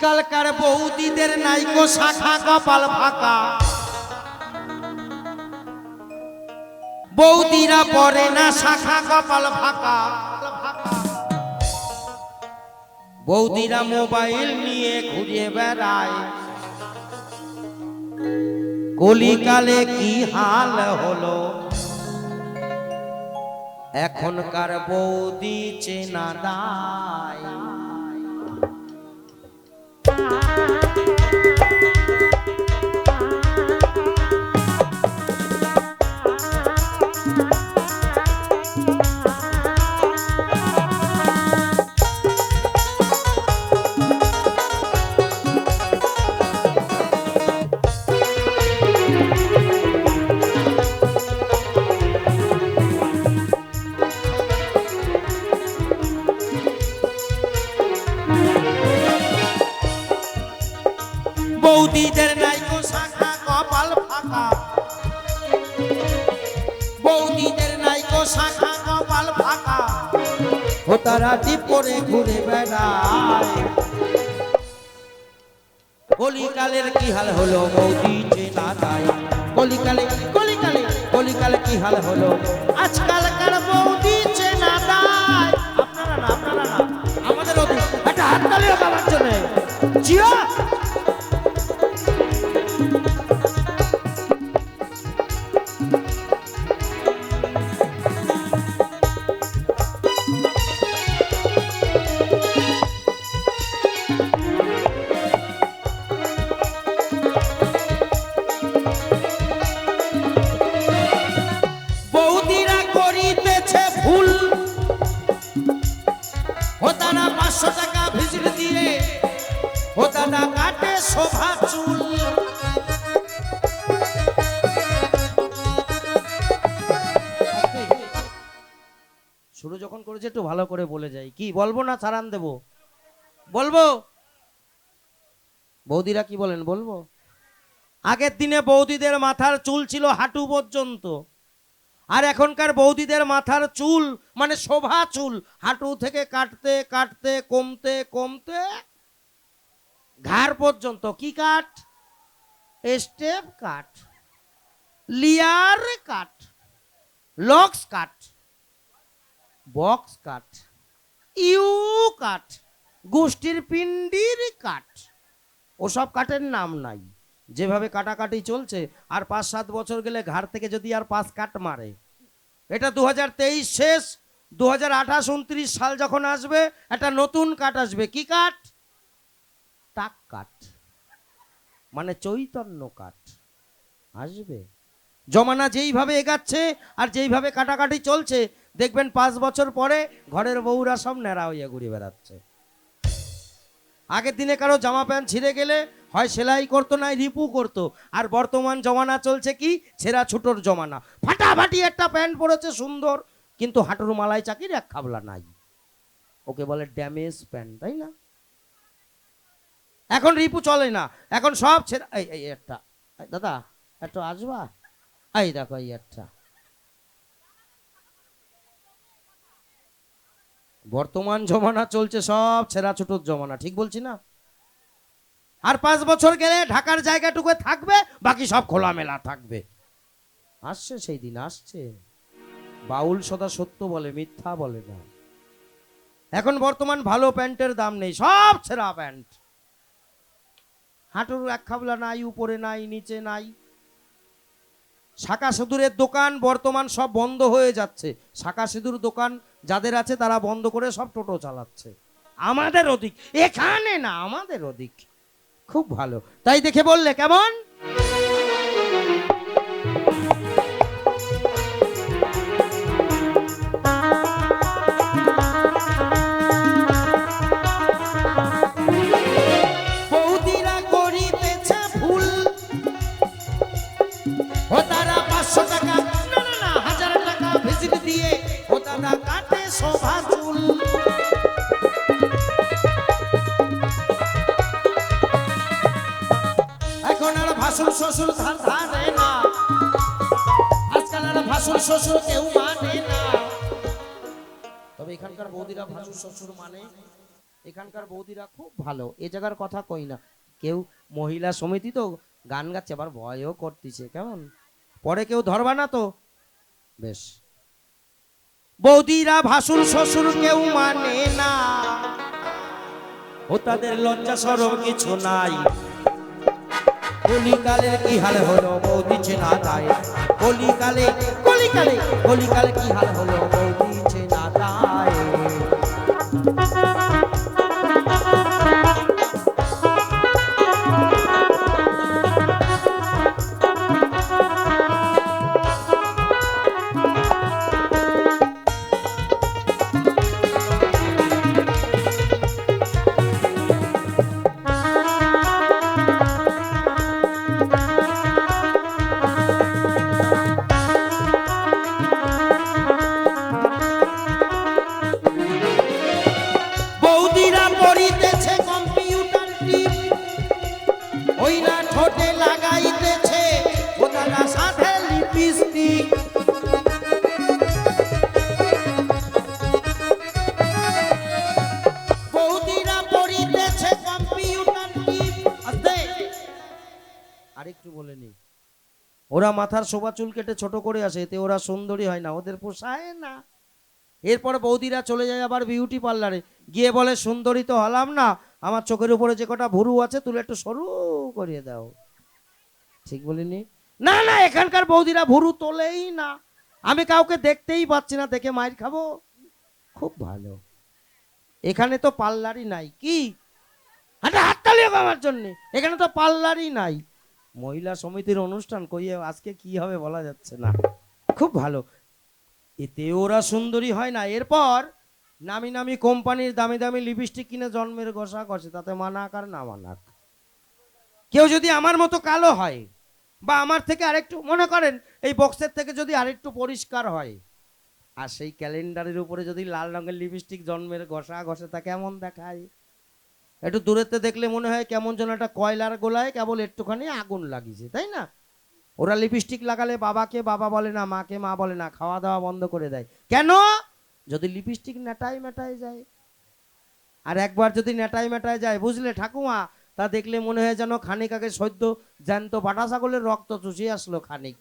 আজকালকার বৌদিদের নাইকো শাখা কপাল ফাঁকা। বৌদিরা পরে না শাখা কপাল ফাঁকা। বৌদিরা মোবাইল নিয়ে ঘুরে বেড়ায়। কলিকালে কি হাল হলো? এখনকার বৌদি চেনা দায় বৌদিদের নাইকো শাখা, কপাল ফাঁকা। বৌদিদের নাইকো শাখা, কপাল ফাঁকা। ও তারা পরে ঘুরে বেড়ায়। কলিকালের কি হাল হলো বৌদি চেনা দায় কলিকালে কলিকালে কলিকালে কি হাল হলো? আজকালকার বৌদি যখন করেছে, একটু ভালো করে বলে যাই। কি, বলব না সারান দেব? বলব? বৌদিরা কি বলেন, বলব? আগের দিনে বৌদিদের মাথার চুল ছিল হাঁটু পর্যন্ত। আর এখনকার বৌদিদের মাথার চুল মানে শোভা চুল। হাঁটু থেকে কাটতে কাটতে, কমতে কমতে ঘাড় পর্যন্ত। কি cut step cut layer cut locks cut box cut U cut গোষ্ঠীর পিণ্ডির কাট ওসব কাটের নাম নাই। যেভাবে কাটাকাটি চলছে, আর পাঁচ সাত বছর গেলে ঘাড় থেকে যদি আর পাঁচ কাট মারে। এটা দু হাজার তেইশ শেষ দু হাজার আঠাশ উনত্রিশ সাল যখন আসবে, একটা নতুন কাট আসবে। কি কাট টাক কাট মানে চৈতন্য কাট আসবে। জমানা যেইভাবে এগাচ্ছে, আর যেইভাবে কাটাকাটি চলছে দেখবেন পাঁচ বছর পরে ঘরের বউরা সব ন্যাড়া হইয়া ঘুরে বেড়াচ্ছে। আগের দিনে কারও জামা প্যান্ট ছিঁড়ে গেলে হয় সেলাই করতো না, রিপু করতো। আর বর্তমান জমানা চলছে কি? ছেঁড়া ছুটোর জমানা। ফাটাফাটি একটা প্যান্ট পরেছে সুন্দর, কিন্তু হাঁটুর মালায় চাকির এক খাবলা নাই। ওকে বলে ড্যামেজ প্যান্ট, তাই না? এখন রিপু চলে না। এখন সব ছেড়া এই একটা। দাদা, একটু আসবা? এই দেখো, এই একটা। বর্তমান জমানা চলছে, সব ছেঁড়া ছোটোর জমানা, ঠিক বলছি না? আর পাঁচ বছর গেলে ঢাকার জায়গাটুকু থাকবে, বাকি সব খোলামেলা থাকবে। আসছে সেই দিন, আসছে। বাউল সদা সত্য বলে, মিথ্যা বলে না। এখন বর্তমান ভালো প্যান্টের দাম নেই, সব ছেঁড়া প্যান্ট। হাঁটুর এক খাবলা নাই, উপরে নাই, নিচে নাই। শাখা সিঁদুরের দোকান বর্তমান সব বন্ধ হয়ে যাচ্ছে। শাখা সিঁদুর দোকান যাদের আছে তারা বন্ধ করে সব টোটো চালাচ্ছে। আমাদের ওদিক, এখানে না, আমাদের ওদিক। খুব ভালো। তাই দেখে বললে কেমন? শ্বশুর কেউ মানে না। তবে এখানকার বৌদিরা ভাসুর শ্বশুর মানে। এখানকার বৌদিরা খুব ভালো। এ জায়গার কথা কই না। কেউ মহিলা সমিতি তো গান গাচ্ছে, আবার ভয়ও করতেছে, কেমন? পরে কেউ ধরবা না তো? বেশ। বৌদিরা ভাসুর শ্বশুর কেউ মানে না। ও তাদের লজ্জা সরম কিছু নাই। কলিকালের কি হাল হলো বৌদি চেনা তাই? কলিকালে কলিকালে কলিকালে কি হাল হলো বৌদি ওরা মাথার শোভা চুল কেটে ছোট করে আসে, এতে ওরা সুন্দরী হয় না, ওদের পোষায় না। এরপর বৌদিরা চলে যায় আবার বিউটি পার্লারে গিয়ে বলে, সুন্দরী তো হলাম না, আমার চোখের উপরে যে কটা ভুরু আছে, তুলে একটু সরু করিয়ে দাও। ঠিক বলিনি? না না, এখানকার বৌদিরা ভুরু তোলেই না। আমি কাউকে দেখতেই পাচ্ছি না, দেখে মায়ের খাব। খুব ভালো। এখানে তো পার্লারই নাই। কি? হাতে হাততালি আমার জন্য। এখানে তো পার্লারই নাই। মহিলা সমিতির অনুষ্ঠান কইয়ে আজকে কি হবে বলা যাচ্ছে না। খুব ভালো। এতে ওরা সুন্দরী হয় না। এরপর নামি নামি কোম্পানির দামি দামি লিপস্টিক কিনে জন্মের ঘষা ঘষে, তাতে মানাক আর না মানাক। কেউ যদি আমার মতো কালো হয় বা আমার থেকে আরেকটু, মনে করেন এই বক্সের থেকে যদি আরেকটু পরিষ্কার হয়, আর সেই ক্যালেন্ডারের উপরে যদি লাল রঙের লিপস্টিক জন্মের ঘষা ঘষে, তা কেমন দেখায়? একটু দূরেতে দেখলে মনে হয় কেমন যেন একটা কয়লার গোলায় কেবল একটুখানি আগুন লাগিয়েছে, তাই না? ওরা লিপস্টিক লাগালে বাবাকে, বাবা বলে না, মাকে, মা বলে না খাওয়া দাওয়া বন্ধ করে দেয়। কেন? যদি লিপস্টিক নেটাই মেটায় যায়। আর একবার যদি নেটাই মেটায় যায়, বুঝলে ঠাকুমা? তা দেখলে মনে হয় যেন খানিক আগে সদ্য জ্যান্ত বাটা ছাগলের রক্ত চুষে আসলো খানিক।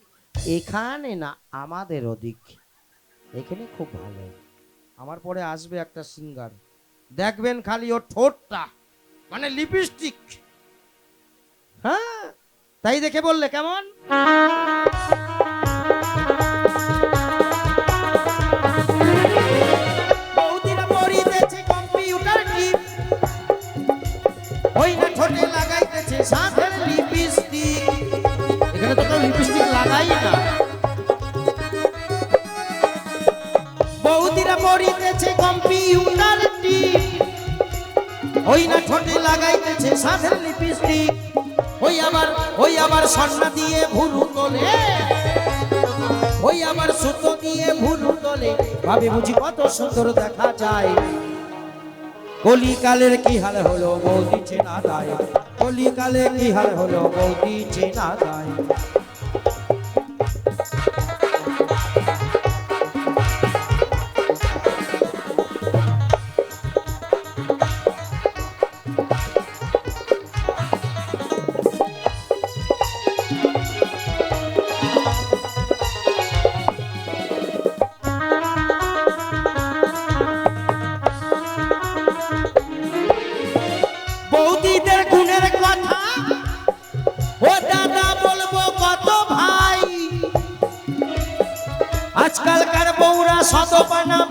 এখানে না, আমাদের ওদিক। এখানে খুব ভালো। আমার পরে আসবে একটা সিঙ্গার। দেখবেন খালি ওর ঠোঁটটা। মানে লিপস্টিক। হ্যাঁ তাই দেখে বললে কেমন? ওই ঠোঁটে লাগাইতেছে লিপস্টিক ওই ওই সন্না দিয়ে ভুরু তোলে। ওই সুতো দিয়ে তোলে। ভাবে বুঝি কত সুন্দর দেখা যায়। কলিকালের কি হাল হলো বৌদি চেনা যায় কলিকালের কি হাল হলো বৌদি চেনা যায়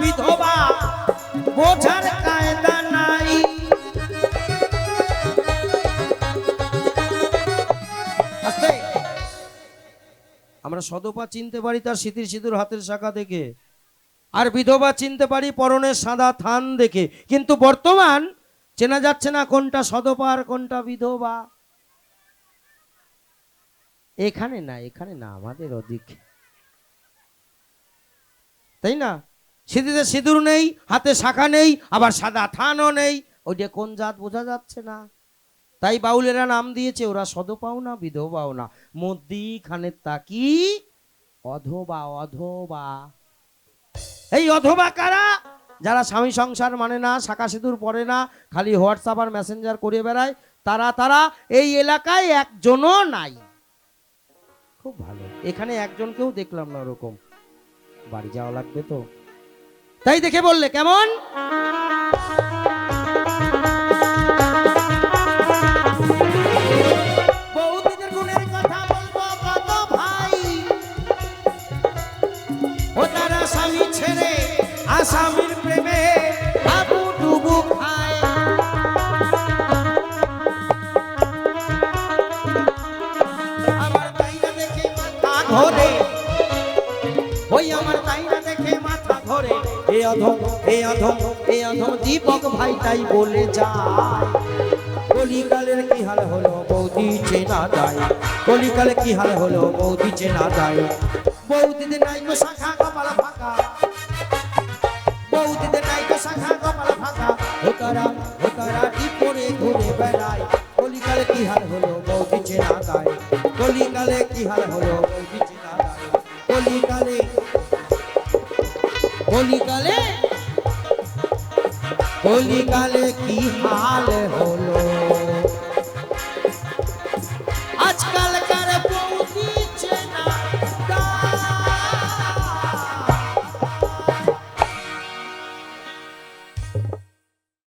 বিধবা, বোঝার কায়দা নাই। আমরা সদপা চিনতে পারি তার সিঁতির সিঁদুর হাতের শাখা দেখে। আর বিধবা চিনতে পারি পরনের সাদা থান দেখে। কিন্তু বর্তমান চেনা যাচ্ছে না কোনটা সদপা আর কোনটা বিধবা। এখানে না এখানে না, আমাদের অধিক তাই না? সিঁথিতে সিঁদুর নেই, হাতে শাখা নেই, আবার সাদা থানও নেই। ওইটা কোন জাত বোঝা যাচ্ছে না। তাই বাউলেরা নাম দিয়েছে, ওরা সদপাও না বিধবাও না মধ্যিখানে তাকি অধবা অধবা। এই অধবা কারা? যারা স্বামী সংসার মানে না, শাখা সিঁদুর পরে না, খালি হোয়াটসঅ্যাপ আর মেসেঞ্জার করে বেড়ায়, তারা তারা এই এলাকায় একজনও নাই। খুব ভালো। এখানে একজনকেও দেখলাম না ওরকম। বাড়ি যাওয়া লাগবে তো। তাই দেখে বললে কেমন? বৌদিদের এ অধম দীপক ভাই তাই বলে যায়। কলিকালের কি হাল হলো বৌদি চেনা যায় কলিকালে কি হাল হলো বৌদি চেনা তো শাখা নাই শাখা পরে ঘুরে বেড়ায়। কলিকালে কি বৌদি কলিকালে কি কলিকালে কলিকালে কলিকালে কি হাল হলো?